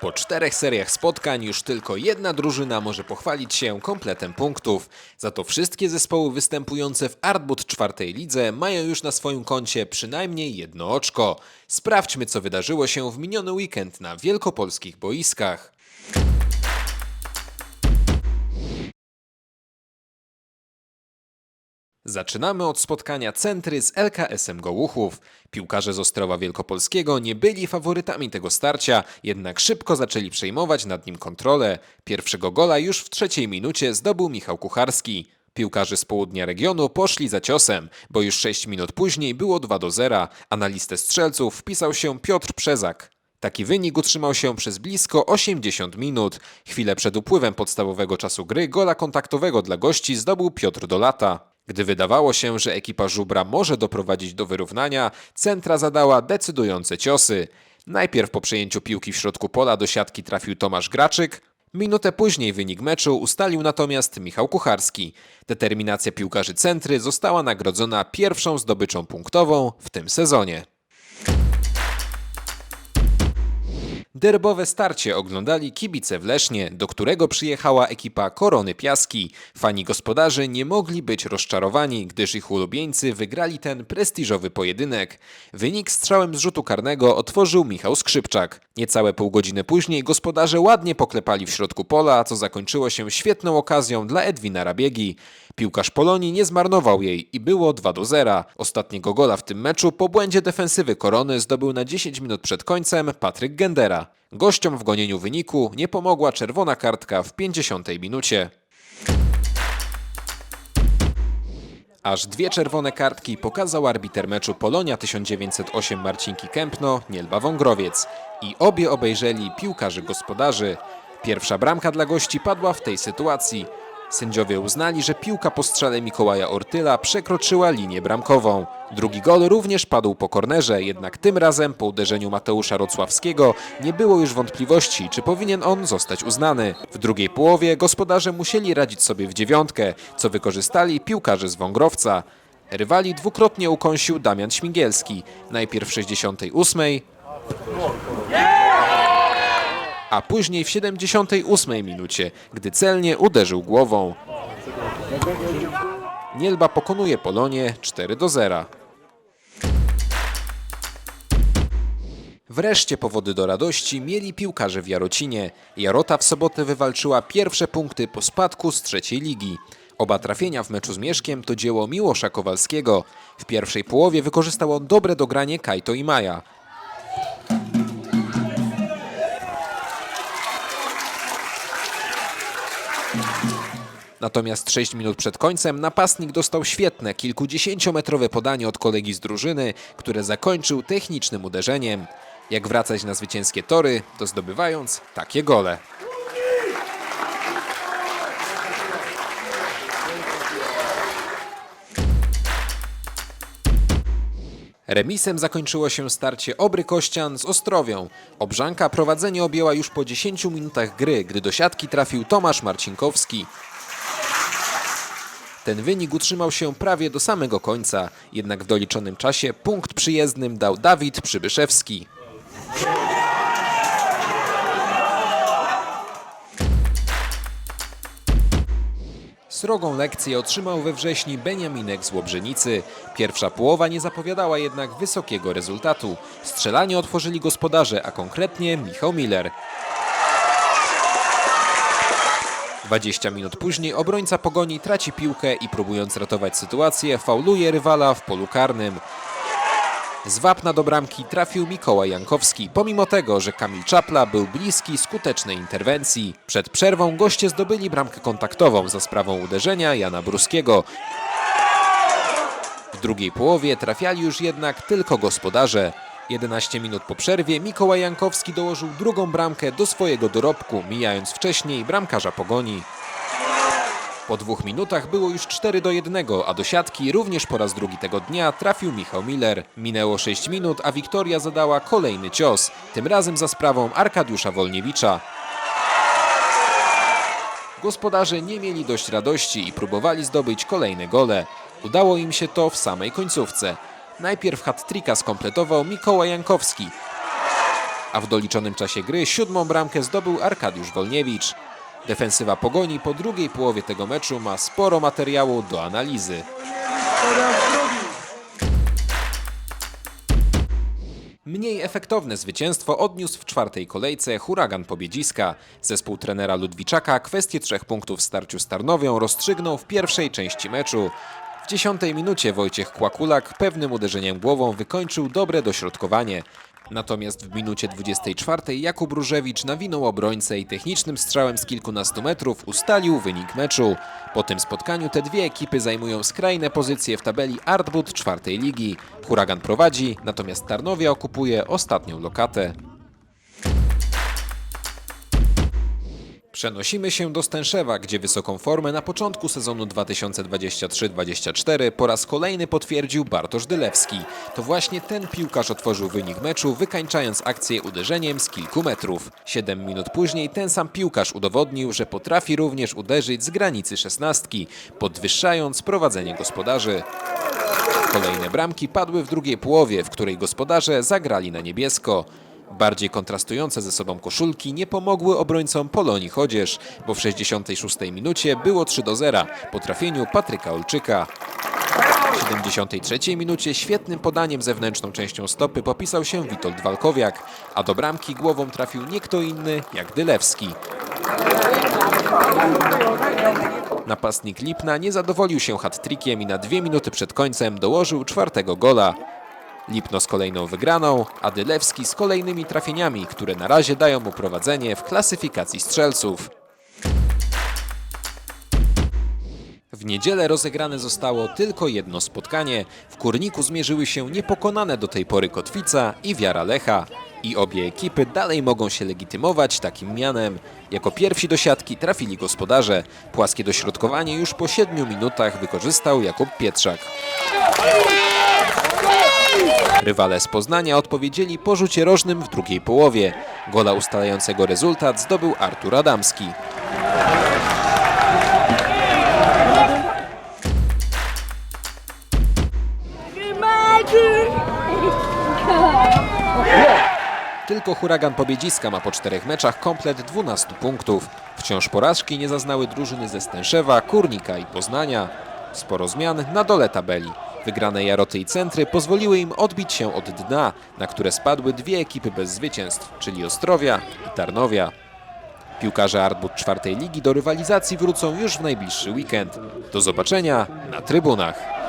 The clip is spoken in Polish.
Po czterech seriach spotkań już tylko jedna drużyna może pochwalić się kompletem punktów. Za to wszystkie zespoły występujące w Artboot czwartej lidze mają już na swoim koncie przynajmniej jedno oczko. Sprawdźmy co wydarzyło się w miniony weekend na wielkopolskich boiskach. Zaczynamy od spotkania Centry z LKS-em Gołuchów. Piłkarze z Ostrowa Wielkopolskiego nie byli faworytami tego starcia, jednak szybko zaczęli przejmować nad nim kontrolę. Pierwszego gola już w trzeciej minucie zdobył Michał Kucharski. Piłkarze z południa regionu poszli za ciosem, bo już 6 minut później było 2 do 0, a na listę strzelców wpisał się Piotr Przezak. Taki wynik utrzymał się przez blisko 80 minut. Chwilę przed upływem podstawowego czasu gry gola kontaktowego dla gości zdobył Piotr Dolata. Gdy wydawało się, że ekipa Żubra może doprowadzić do wyrównania, centra zadała decydujące ciosy. Najpierw po przejęciu piłki w środku pola do siatki trafił Tomasz Graczyk. Minutę później wynik meczu ustalił natomiast Michał Kucharski. Determinacja piłkarzy centry została nagrodzona pierwszą zdobyczą punktową w tym sezonie. Derbowe starcie oglądali kibice w Lesznie, do którego przyjechała ekipa Korony Piaski. Fani gospodarzy nie mogli być rozczarowani, gdyż ich ulubieńcy wygrali ten prestiżowy pojedynek. Wynik strzałem z rzutu karnego otworzył Michał Skrzypczak. Niecałe pół godziny później gospodarze ładnie poklepali w środku pola, co zakończyło się świetną okazją dla Edwina Rabiegi. Piłkarz Polonii nie zmarnował jej i było 2 do 0. Ostatniego gola w tym meczu po błędzie defensywy Korony zdobył na 10 minut przed końcem Patryk Gendera. Gościom w gonieniu wyniku nie pomogła czerwona kartka w 50 minucie. Aż dwie czerwone kartki pokazał arbiter meczu Polonia 1908 Marcinki Kępno, Nielba Wągrowiec. I obie obejrzeli piłkarzy gospodarzy. Pierwsza bramka dla gości padła w tej sytuacji. Sędziowie uznali, że piłka po strzale Mikołaja Ortyla przekroczyła linię bramkową. Drugi gol również padł po kornerze, jednak tym razem po uderzeniu Mateusza Rocławskiego nie było już wątpliwości, czy powinien on zostać uznany. W drugiej połowie gospodarze musieli radzić sobie w dziewiątkę, co wykorzystali piłkarze z Wągrowca. Rywali dwukrotnie ukąsił Damian Śmigielski, najpierw w 68, a później w 78 minucie, gdy celnie uderzył głową. Nielba pokonuje Polonię 4 do 0. Wreszcie powody do radości mieli piłkarze w Jarocinie. Jarota w sobotę wywalczyła pierwsze punkty po spadku z trzeciej ligi. Oba trafienia w meczu z Mieszkiem to dzieło Miłosza Kowalskiego. W pierwszej połowie wykorzystał on dobre dogranie Kajto i Maja. Natomiast 6 minut przed końcem napastnik dostał świetne, kilkudziesięciometrowe podanie od kolegi z drużyny, które zakończył technicznym uderzeniem. Jak wracać na zwycięskie tory, to zdobywając takie gole. Remisem zakończyło się starcie Obry Kościan z Ostrowią. Obrzanka prowadzenie objęła już po 10 minutach gry, gdy do siatki trafił Tomasz Marcinkowski. Ten wynik utrzymał się prawie do samego końca, jednak w doliczonym czasie punkt przyjezdnym dał Dawid Przybyszewski. Srogą lekcję otrzymał we wrześniu Beniaminek z Łobrzenicy. Pierwsza połowa nie zapowiadała jednak wysokiego rezultatu. Strzelanie otworzyli gospodarze, a konkretnie Michał Miller. 20 minut później obrońca pogoni traci piłkę i próbując ratować sytuację, fauluje rywala w polu karnym. Z wapna do bramki trafił Mikołaj Jankowski, pomimo tego, że Kamil Czapla był bliski skutecznej interwencji. Przed przerwą goście zdobyli bramkę kontaktową za sprawą uderzenia Jana Bruskiego. W drugiej połowie trafiali już jednak tylko gospodarze. 11 minut po przerwie Mikołaj Jankowski dołożył drugą bramkę do swojego dorobku, mijając wcześniej bramkarza Pogoni. Po dwóch minutach było już 4 do 1, a do siatki również po raz drugi tego dnia trafił Michał Miller. Minęło 6 minut, a Wiktoria zadała kolejny cios, tym razem za sprawą Arkadiusza Wolniewicza. Gospodarze nie mieli dość radości i próbowali zdobyć kolejne gole. Udało im się to w samej końcówce. Najpierw hat-tricka skompletował Mikołaj Jankowski, a w doliczonym czasie gry siódmą bramkę zdobył Arkadiusz Wolniewicz. Defensywa Pogoni po drugiej połowie tego meczu ma sporo materiału do analizy. Mniej efektowne zwycięstwo odniósł w czwartej kolejce huragan Pobiedziska. Zespół trenera Ludwiczaka kwestię trzech punktów w starciu z Tarnowią rozstrzygnął w pierwszej części meczu. Dziesiątej minucie Wojciech Kłakulak pewnym uderzeniem głową wykończył dobre dośrodkowanie. Natomiast w minucie 24 Jakub Różewicz nawinął obrońcę i technicznym strzałem z kilkunastu metrów ustalił wynik meczu. Po tym spotkaniu te dwie ekipy zajmują skrajne pozycje w tabeli Artbud czwartej ligi. Huragan prowadzi, natomiast Tarnowia okupuje ostatnią lokatę. Przenosimy się do Stęszewa, gdzie wysoką formę na początku sezonu 2023-2024 po raz kolejny potwierdził Bartosz Dylewski. To właśnie ten piłkarz otworzył wynik meczu, wykańczając akcję uderzeniem z kilku metrów. Siedem minut później ten sam piłkarz udowodnił, że potrafi również uderzyć z granicy szesnastki, podwyższając prowadzenie gospodarzy. Kolejne bramki padły w drugiej połowie, w której gospodarze zagrali na niebiesko. Bardziej kontrastujące ze sobą koszulki nie pomogły obrońcom Polonii Chodzież, bo w 66 minucie było 3 do 0 po trafieniu Patryka Olczyka. W 73 minucie świetnym podaniem zewnętrzną częścią stopy popisał się Witold Walkowiak, a do bramki głową trafił nie kto inny jak Dylewski. Napastnik Lipna nie zadowolił się hat-trickiem i na dwie minuty przed końcem dołożył czwartego gola. Lipno z kolejną wygraną, a Dylewski z kolejnymi trafieniami, które na razie dają mu prowadzenie w klasyfikacji strzelców. W niedzielę rozegrane zostało tylko jedno spotkanie. W Kurniku zmierzyły się niepokonane do tej pory Kotwica i Wiara Lecha. I obie ekipy dalej mogą się legitymować takim mianem. Jako pierwsi do siatki trafili gospodarze. Płaskie dośrodkowanie już po 7 minutach wykorzystał Jakub Pietrzak. Rywale z Poznania odpowiedzieli po rzucie rożnym w drugiej połowie. Gola ustalającego rezultat zdobył Artur Adamski. Tylko huragan Pobiedziska ma po czterech meczach komplet 12 punktów. Wciąż porażki nie zaznały drużyny ze Stęszewa, Kurnika i Poznania. Sporo zmian na dole tabeli. Wygrane Jaroty i Centry pozwoliły im odbić się od dna, na które spadły dwie ekipy bez zwycięstw, czyli Ostrowia i Tarnowia. Piłkarze Artbud czwartej ligi do rywalizacji wrócą już w najbliższy weekend. Do zobaczenia na trybunach.